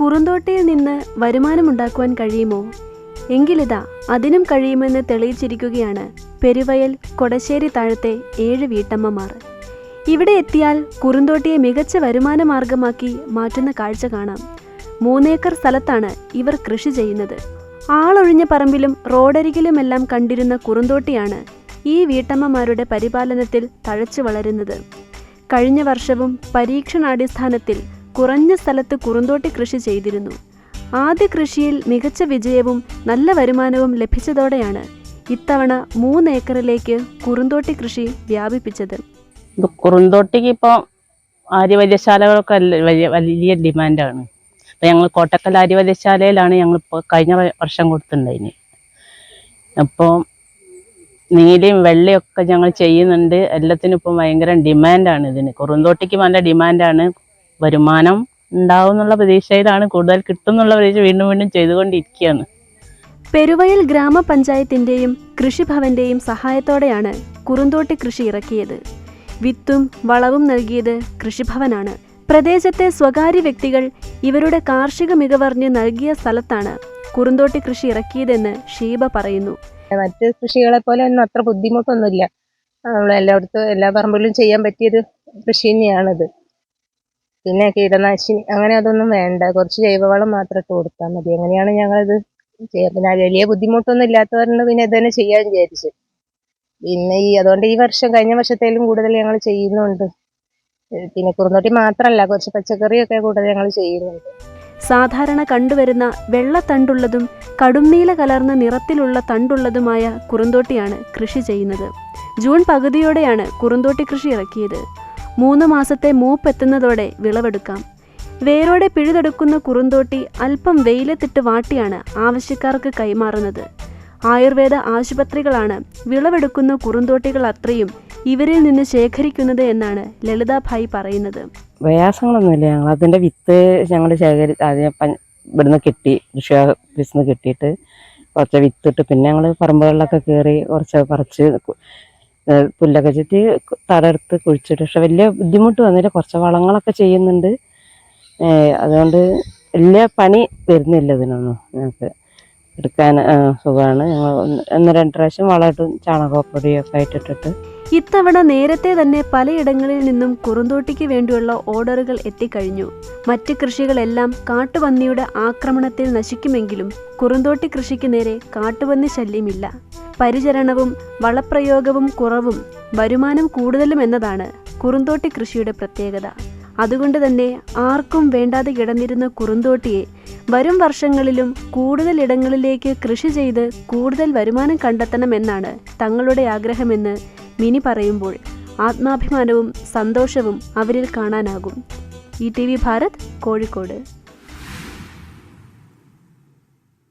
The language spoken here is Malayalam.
കുറുന്തോട്ടയിൽ നിന്ന് വരുമാനമുണ്ടാക്കുവാൻ കഴിയുമോ? എങ്കിലിതാ അതിനും കഴിയുമെന്ന് തെളിയിച്ചിരിക്കുകയാണ് പെരുവയൽ കൊടശ്ശേരി താഴത്തെ ഏഴ് വീട്ടമ്മമാർ. ഇവിടെ എത്തിയാൽ കുറുന്തോട്ടിയെ മികച്ച വരുമാന മാർഗമാക്കി മാറ്റുന്ന കാഴ്ച കാണാം. മൂന്നേക്കർ സ്ഥലത്താണ് ഇവർ കൃഷി ചെയ്യുന്നത്. ആളൊഴിഞ്ഞ പറമ്പിലും റോഡരികിലുമെല്ലാം കണ്ടിരുന്ന കുറുന്തോട്ടിയാണ് ഈ വീട്ടമ്മമാരുടെ പരിപാലനത്തിൽ തഴച്ചു വളരുന്നത്. കഴിഞ്ഞ വർഷവും പരീക്ഷണാടിസ്ഥാനത്തിൽ കുറഞ്ഞ സ്ഥലത്ത് കുറുന്തോട്ടി കൃഷി ചെയ്തിരുന്നു. ആദ്യ കൃഷിയിൽ മികച്ച വിജയവും നല്ല വരുമാനവും ലഭിച്ചതോടെയാണ് ഇത്തവണ മൂന്ന് ഏക്കറിലേക്ക് കുറുന്തോട്ടി കൃഷി വ്യാപിപ്പിച്ചത്. കുറുന്തോട്ടിക്ക് ഇപ്പോൾ ആര്യവൈദ്യശാലകളൊക്കെ വലിയ ഡിമാൻഡാണ്. അപ്പം ഞങ്ങൾ കോട്ടക്കൽ ആര്യവൈദ്യശാലയിലാണ് ഞങ്ങളിപ്പോൾ കഴിഞ്ഞ വർഷം കൊടുത്തിട്ടുണ്ടായിന്. അപ്പോൾ നീലയും വെള്ളയൊക്കെ ഞങ്ങൾ ചെയ്യുന്നുണ്ട്. എല്ലാത്തിനും ഇപ്പം ഭയങ്കര ഡിമാൻഡാണ് ഇതിന്. കുറുന്തോട്ടിക്ക് നല്ല ഡിമാൻഡാണ്. വരുമാനം ഉണ്ടാവും എന്നുള്ള പ്രതീക്ഷയിലാണ് കൂടുതൽ കിട്ടും എന്നുള്ള പ്രതീക്ഷ വീണ്ടും വീണ്ടും ചെയ്തുകൊണ്ടിരിക്കുകയാണ്. പെരുവയൽ ഗ്രാമപഞ്ചായത്തിന്റെയും കൃഷിഭവന്റെയും സഹായത്തോടെയാണ് കുറുന്തോട്ടി കൃഷി ഇറക്കിയത്. വിത്തും വളവും നൽകിയത് കൃഷിഭവനാണ്. പ്രദേശത്തെ സ്വകാര്യ വ്യക്തികൾ ഇവരുടെ കാർഷിക മികവറിഞ്ഞ് നൽകിയ സ്ഥലത്താണ് കുറുന്തോട്ടി കൃഷി ഇറക്കിയതെന്ന് ഷീബ പറയുന്നു. മറ്റ് കൃഷികളെ പോലെ ഒന്നും അത്ര ബുദ്ധിമുട്ടൊന്നുമില്ല. നമ്മൾ എല്ലായിടത്തും എല്ലാ പറമ്പിലും ചെയ്യാൻ പറ്റിയൊരു കൃഷി തന്നെയാണിത്. പിന്നെ കീടനാശിനി അങ്ങനെ അതൊന്നും വേണ്ട. കുറച്ച് ജൈവവളം മാത്രം ഇട്ട് കൊടുത്താൽ മതി. അങ്ങനെയാണ് ഞങ്ങളിത് ചെയ്യുക പിന്നെ വലിയ ബുദ്ധിമുട്ടൊന്നും ഇല്ലാത്തവരുണ്ട് പിന്നെ ഇത് തന്നെ ചെയ്യാൻ വിചാരിച്ചു. പിന്നെ ഈ അതുകൊണ്ട് ഈ വർഷം കഴിഞ്ഞ വർഷത്തേലും കൂടുതൽ ഞങ്ങൾ ചെയ്യുന്നുണ്ട്. പിന്നെ കുറുന്തോട്ടി മാത്രമല്ല കുറച്ച് പച്ചക്കറിയൊക്കെ കൂടുതൽ ഞങ്ങൾ ചെയ്യുന്നുണ്ട്. സാധാരണ കണ്ടുവരുന്ന വെള്ളത്തണ്ടുള്ളതും കടുംനീല കലർന്ന നിറത്തിലുള്ള തണ്ടുള്ളതുമായ കുറുന്തോട്ടിയാണ് കൃഷി ചെയ്യുന്നത്. ജൂൺ പകുതിയോടെയാണ് കുറുന്തോട്ടി കൃഷി ഇറക്കിയത്. മൂന്ന് മാസത്തെ മൂപ്പെത്തുന്നതോടെ വിളവെടുക്കാം. വേരോടെ പിഴുതെടുക്കുന്ന കുറുന്തോട്ടി അല്പം വെയിലത്തിട്ട് വാട്ടിയാണ് ആവശ്യക്കാർക്ക് കൈമാറുന്നത്. ആയുർവേദ ആശുപത്രികളാണ് വിളവെടുക്കുന്ന കുറുന്തോട്ടികൾ അത്രയും ഇവരിൽ നിന്ന് ശേഖരിക്കുന്നത് എന്നാണ് ലളിതാഭായി പറയുന്നത്. പ്രയാസങ്ങളൊന്നുമില്ല ഞങ്ങൾ അതിന്റെ വിത്ത് ഞങ്ങൾ ശേഖരി ആദ്യം ഇവിടുന്ന് കിട്ടി കൃഷി ഓഫീസിൽ നിന്ന് കിട്ടിയിട്ട് കുറച്ച് വിത്തിട്ട് പിന്നെ ഞങ്ങൾ പറമ്പുകളിലൊക്കെ കയറി കുറച്ച് പറിച്ച് പുല്ലൊക്കെ ചെത്തി തടർത്ത് കുഴിച്ചിട്ട് പക്ഷെ വലിയ ബുദ്ധിമുട്ട് വന്നില്ല. കുറച്ച് വളങ്ങളൊക്കെ ചെയ്യുന്നുണ്ട്. അതുകൊണ്ട് വലിയ പണി വരുന്നില്ല ഇതിനൊന്നും. ഞങ്ങൾക്ക് എടുക്കാൻ സുഖമാണ്. ഞങ്ങൾ ഒന്ന് രണ്ട് പ്രാവശ്യം വളമിട്ടും ചാണകപ്പൊടിയൊക്കെ ആയിട്ടിട്ടിട്ട്. ഇത്തവണ നേരത്തെ തന്നെ പലയിടങ്ങളിൽ നിന്നും കുറുന്തോട്ടിക്ക് വേണ്ടിയുള്ള ഓർഡറുകൾ എത്തിക്കഴിഞ്ഞു. മറ്റ് കൃഷികളെല്ലാം കാട്ടുപന്നിയുടെ ആക്രമണത്തിൽ നശിക്കുമെങ്കിലും കുറുന്തോട്ടി കൃഷിക്ക് നേരെ കാട്ടുപന്നി ശല്യമില്ല. പരിചരണവും വളപ്രയോഗവും കുറവും വരുമാനം കൂടുതലും എന്നതാണ് കുറുന്തോട്ടി കൃഷിയുടെ പ്രത്യേകത. അതുകൊണ്ട് തന്നെ ആർക്കും വേണ്ടാതെ കിടന്നിരുന്ന കുറുന്തോട്ടിയെ വരും വർഷങ്ങളിലും കൂടുതൽ ഇടങ്ങളിലേക്ക് കൃഷി ചെയ്ത് കൂടുതൽ വരുമാനം കണ്ടെത്തണമെന്നാണ് തങ്ങളുടെ ആഗ്രഹമെന്ന് മിനി പറയുമ്പോൾ ആത്മാഭിമാനവും സന്തോഷവും അവരിൽ കാണാനാകും. E T V Bharat Kozhikode.